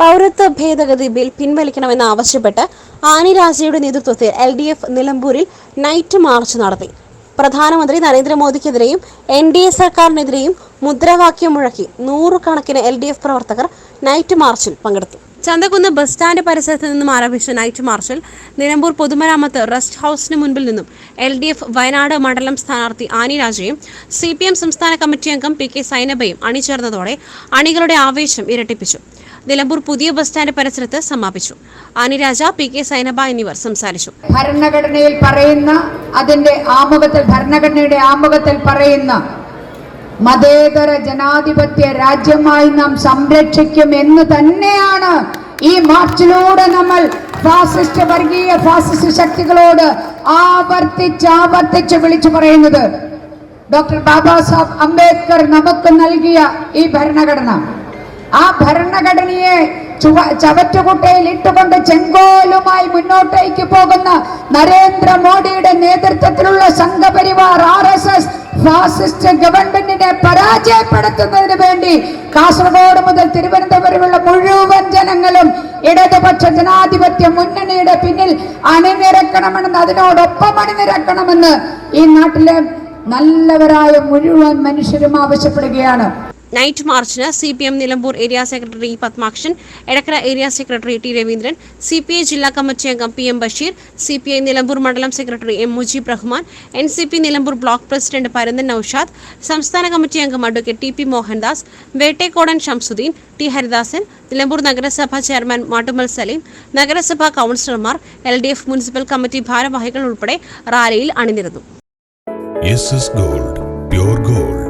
പൗരത്വ ഭേദഗതി ബിൽ പിൻവലിക്കണമെന്ന് ആവശ്യപ്പെട്ട് ആനി രാജയുടെ നേതൃത്വത്തിൽ എൽ ഡി എഫ് നിലമ്പൂരിൽ നൈറ്റ് മാർച്ച് നടത്തി. പ്രധാനമന്ത്രി നരേന്ദ്രമോദിക്കെതിരെയും എൻ ഡി എ സർക്കാരിനെതിരെയും മുദ്രാവാക്യം മുഴക്കി നൂറുകണക്കിന് എൽ ഡി എഫ് പ്രവർത്തകർ നൈറ്റ് മാർച്ചിൽ പങ്കെടുത്തു. ചന്തകുന്ന് ബസ് സ്റ്റാൻഡ് പരിസരത്ത് നിന്നും ആരംഭിച്ച നൈറ്റ് മാർച്ചിൽ നിലമ്പൂർ പൊതുമരാമത്ത് റെസ്റ്റ് ഹൗസിന് മുൻപിൽ നിന്നും എൽ ഡി എഫ് വയനാട് മണ്ഡലം സ്ഥാനാർത്ഥി ആനി രാജയും സി പി എം സംസ്ഥാന കമ്മിറ്റി അംഗം പി കെ സൈനബയും അണിചേർന്നതോടെ അണികളുടെ ആവേശം ഇരട്ടിപ്പിച്ചു. നിലമ്പൂർ പുതിയ ബസ് സ്റ്റാൻഡ് പരിസരത്ത് സമാപിച്ചു. ആനിരാജ പി കെ സൈനബ എന്നിവർ സംസാരിച്ചു. ഭരണഘടനയിൽ പറയുന്ന അതിന്റെ ആമുഖത്തിൽ ഭരണഘടനയുടെ ആമുഖത്തിൽ പറയുന്ന മതേതര ജനാധിപത്യ രാജ്യമായി നാം സംരക്ഷിക്കും എന്ന് തന്നെയാണ് ഈ മാർച്ചിലൂടെ നമ്മൾ ഫാസിസ്റ്റ് വർഗീയ ഫാസിസ്റ്റ് ശക്തികളോട് ആവർത്തിച്ച് ആവർത്തിച്ച് വിളിച്ചു പറയുന്നത്. ഡോക്ടർ ബാബാ സാഹബ് അംബേദ്കർ നമുക്ക് നൽകിയ ഈ ഭരണഘടന. ആ ഭരണഘടനയെ ചുവ ചവറ്റുകുട്ടയിൽ ഇട്ടുകൊണ്ട് ചെങ്കോലുമായി മുന്നോട്ടേക്ക് പോകുന്ന നരേന്ദ്രമോദിയുടെ നേതൃത്വത്തിലുള്ള Sangh Parivar R S S fascist ഗവൺമെന്റിനെ പരാജയപ്പെടുത്തുന്നതിന് വേണ്ടി കാസർഗോഡ് മുതൽ തിരുവനന്തപുരമുള്ള മുഴുവൻ ജനങ്ങളും ഇടതുപക്ഷ ജനാധിപത്യ മുന്നണിയുടെ പിന്നിൽ അണിനിരക്കണമെന്ന് അതിനോടൊപ്പം അണിനിരക്കണമെന്ന് ഈ നാട്ടിലെ നല്ലവരായ മുഴുവൻ മനുഷ്യരും ആവശ്യപ്പെടുകയാണ്. Night മാർച്ചിന് C P M Nilambur area secretary Padmakshan Edakkara area secretary T Raveendran C P I ജില്ലാ കമ്മിറ്റി അംഗം P M Basheer C P I Nilambur മണ്ഡലം secretary M Mujeeb Rahman N C P Nilambur block president Paranthan Noushad സംസ്ഥാന committee അംഗം advocate T P Mohandas Vettekodan Shamsuddin T Haridasan Nilambur നഗരസഭാ chairman Mattumal Saleem നഗരസഭാ കൗൺസിലർമാർ L D F municipal committee ഭാരവാഹികൾ ഉൾപ്പെടെ റാലിയിൽ അണിനിരുന്നു. Gold gold